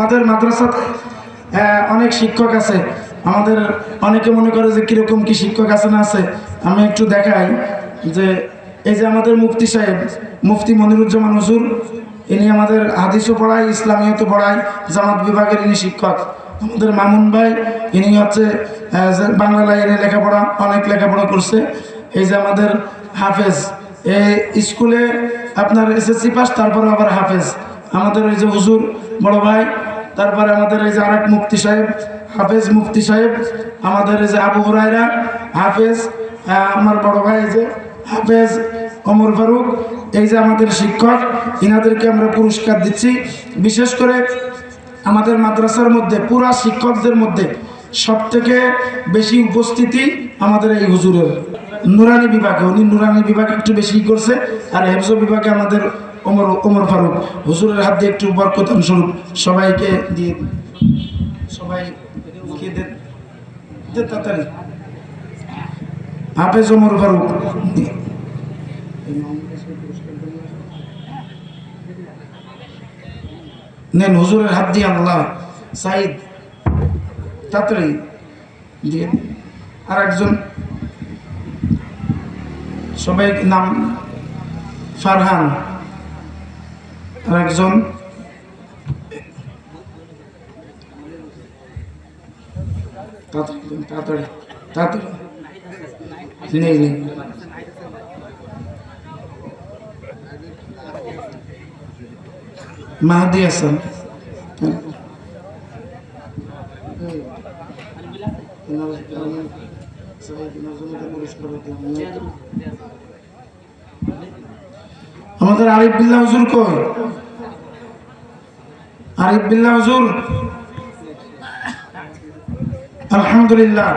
আমাদের মাদ্রাসাতে আহ, অনেক শিক্ষক আছে। আমাদের অনেকে মনে করে যে কীরকম কি শিক্ষক আছে না আছে। আমি একটু দেখাই যে এই যে আমাদের মুফতি সাহেব মুফতি মনিরুজ্জামান হুজুর ইনি আমাদের হাদিসও পড়ায় ইসলামীয়তে পড়ায় জামাত বিভাগের ইনি শিক্ষক। আমাদের মামুন ভাই ইনি হচ্ছে বাংলা লাইনে লেখাপড়া অনেক লেখাপড়া করছে। এই যে আমাদের হাফেজ এই স্কুলে আপনার এসএসসি পাস তারপরে আবার হাফেজ। আমাদের এই যে হুজুর বড় ভাই তারপরে আমাদের এই যে আরেক মুফতি সাহেব, হাফেজ মুফতি সাহেব, আমাদের এই যে আবু হুরাইরা হাফেজ আমার বড় ভাই যে হাফেজ অমর ফারুক, এই যে আমাদের শিক্ষক, ইনাদেরকে আমরা পুরস্কার দিচ্ছি। বিশেষ করে আমাদের মাদ্রাসার মধ্যে, পুরা শিক্ষকদের মধ্যে সব থেকে বেশি উপস্থিতি আমাদের এই হুজুরের। নুরানি বিভাগে, উনি নুরানি বিভাগ একটু বেশি করছে, আর হেফজ বিভাগে আমাদের ওমর ওমর ফারুক, হুজুরের হাত একটু বরকতান স্বরূপ সবাইকে দিয়ে সবাই তাড়াতাড়ি। হাফেজ ওমর ফারুক। নেন হুজুরের হাত দিয়ে আল্লাহ সাইদ। তাড়াতাড়ি দিয়ে আর একজন সবাই নাম ফারহান। আর একজন তাড়াতাড়ি তাড়াতাড়ি। নেই নেই। মাহাদি হাসান। আমাদের আরিফ বিল্লা হুজুর কই? আরিফ বিল্লা হুজুর? আলহামদুলিল্লাহ।